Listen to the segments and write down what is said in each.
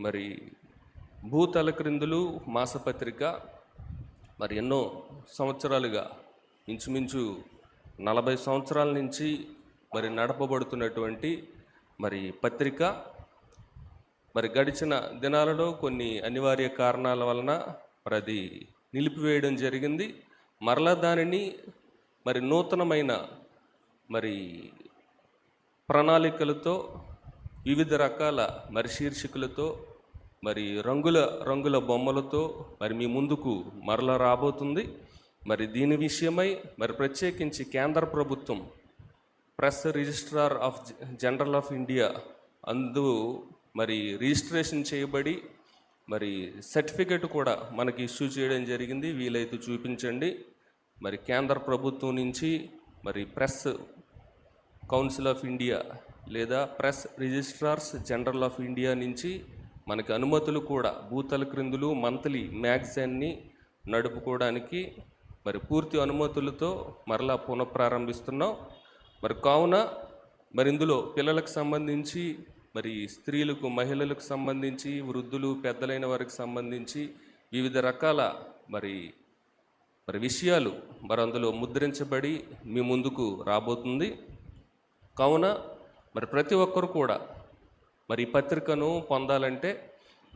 మరి భూతల క్రిందులు మాసపత్రిక మరి ఎన్నో సంవత్సరాలుగా ఇంచుమించు నలభై సంవత్సరాల నుంచి మరి నడపబడుతున్నటువంటి మరి పత్రిక. మరి గడిచిన దినాలలో కొన్ని అనివార్య కారణాల వలన మరి అది నిలిపివేయడం జరిగింది. మరలా దానిని మరి నూతనమైన మరి ప్రణాళికలతో వివిధ రకాల మరి శీర్షికలతో మరి రంగుల రంగుల బొమ్మలతో మరి మీ ముందుకు మరల రాబోతుంది. మరి దీని విషయమై మరి ప్రత్యేకించి కేంద్ర ప్రభుత్వం ప్రెస్ రిజిస్ట్రార్ ఆఫ్ జ- జనరల్ ఆఫ్ ఇండియా అందు మరి రిజిస్ట్రేషన్ చేయబడి మరి సర్టిఫికెట్ కూడా మనకి ఇష్యూ చేయడం జరిగింది. వీలైతే చూపించండి. మరి కేంద్ర ప్రభుత్వం నుంచి మరి ప్రెస్ కౌన్సిల్ ఆఫ్ ఇండియా లేదా press registrars general of India నుంచి మనకి అనుమతులు కూడా భూతల క్రిందులు మంత్లీ మ్యాగజైన్ని నడుపుకోవడానికి మరి పూర్తి అనుమతులతో మరలా పునఃప్రారంభిస్తున్నాం. మరి కావున మరి ఇందులో పిల్లలకు సంబంధించి మరి స్త్రీలకు మహిళలకు సంబంధించి వృద్ధులు పెద్దలైన వారికి సంబంధించి వివిధ రకాల మరి మరి విషయాలు మరి అందులో ముద్రించబడి మీ ముందుకు రాబోతుంది. కావున మరి ప్రతి ఒక్కరు కూడా మరి ఈ పత్రికను పొందాలంటే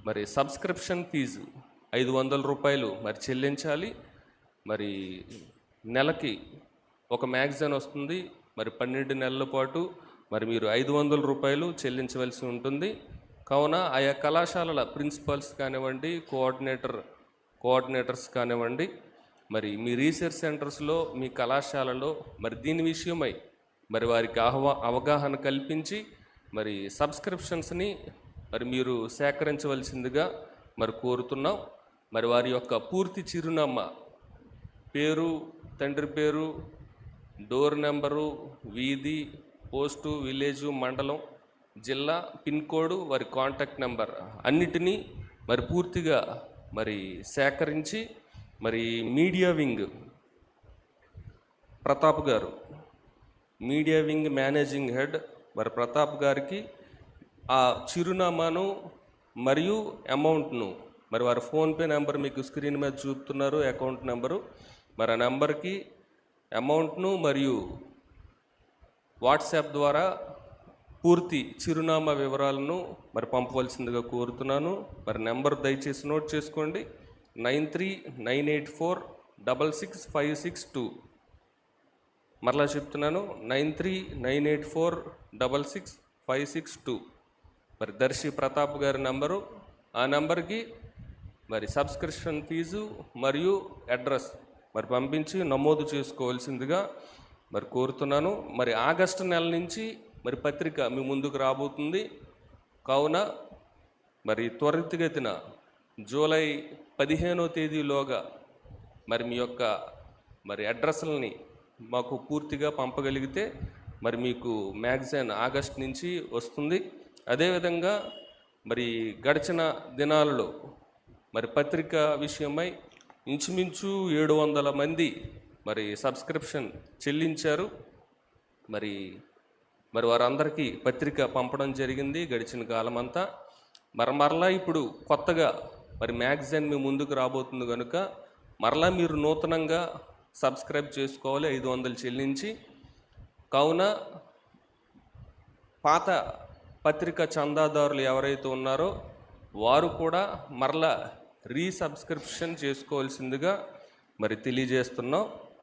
మరి సబ్స్క్రిప్షన్ ఫీజు ఐదు వందల రూపాయలు మరి చెల్లించాలి. మరి నెలకి ఒక మ్యాగజైన్ వస్తుంది. మరి పన్నెండు నెలల పాటు మరి మీరు ఐదు వందల రూపాయలు చెల్లించవలసి ఉంటుంది. కావున ఆయా కళాశాలల ప్రిన్సిపల్స్ కానివ్వండి కోఆర్డినేటర్ కోఆర్డినేటర్స్ కానివ్వండి మరి మీ రీసెర్చ్ సెంటర్స్లో మీ కళాశాలలో మరి దీని విషయమై మరి వారికి ఆహ్వా అవగాహన కల్పించి మరి సబ్స్క్రిప్షన్స్ని మరి మీరు సేకరించవలసిందిగా మరి కోరుతున్నాం. మరి వారి యొక్క పూర్తి చిరునామా పేరు తండ్రి పేరు డోర్ నెంబరు వీధి పోస్టు విలేజు మండలం జిల్లా పిన్ కోడ్ వారి కాంటాక్ట్ నెంబర్ అన్నిటినీ మరి పూర్తిగా మరి సేకరించి మరి మీడియా వింగ్ ప్రతాప్ గారు మీడియా వింగ్ మేనేజింగ్ హెడ్ మరి ప్రతాప్ గారికి ఆ చిరునామాను మరియు అమౌంట్ను మరి వారి ఫోన్పే నెంబర్ మీకు స్క్రీన్ మీద చూపుతున్నారు అకౌంట్ నెంబరు. మరి ఆ నెంబర్కి అమౌంట్ను మరియు వాట్సాప్ ద్వారా పూర్తి చిరునామా వివరాలను మరి పంపవలసిందిగా కోరుతున్నాను. మరి నెంబర్ దయచేసి నోట్ చేసుకోండి. Nine three nine eight four double six five six two. మరలా చెప్తున్నాను nine three nine eight four double six five six two. మరి దర్శి ప్రతాప్ గారి నంబరు ఆ నెంబర్కి మరి సబ్స్క్రిప్షన్ ఫీజు మరియు అడ్రస్ మరి పంపించి నమోదు చేసుకోవాల్సిందిగా మరి కోరుతున్నాను. మరి ఆగస్టు నెల నుంచి మరి పత్రిక మీ ముందుకు రాబోతుంది. కావున మరి త్వరితగతిన జూలై పదిహేనో తేదీలోగా మరి మీ యొక్క మరి అడ్రస్లని మాకు పూర్తిగా పంపగలిగితే మరి మీకు మ్యాగజైన్ ఆగస్ట్ నుంచి వస్తుంది. అదేవిధంగా మరి గడిచిన దినాలలో మరి పత్రిక విషయమై ఇంచుమించు ఏడు వందల మంది మరి సబ్స్క్రిప్షన్ చెల్లించారు. మరి మరి వారందరికీ పత్రిక పంపడం జరిగింది గడిచిన కాలం అంతా మరి మరలా ఇప్పుడు కొత్తగా మరి మ్యాగజైన్ మీ ముందుకు రాబోతుంది కనుక మరలా మీరు నూతనంగా సబ్స్క్రైబ్ చేసుకోవాలి ఐదు వందలు చెల్లించి. కావున పాత పత్రిక చందాదారులు ఎవరైతే ఉన్నారో వారు కూడా మరలా రీసబ్స్క్రిప్షన్ చేసుకోవాల్సిందిగా మరి తెలియజేస్తున్నాం.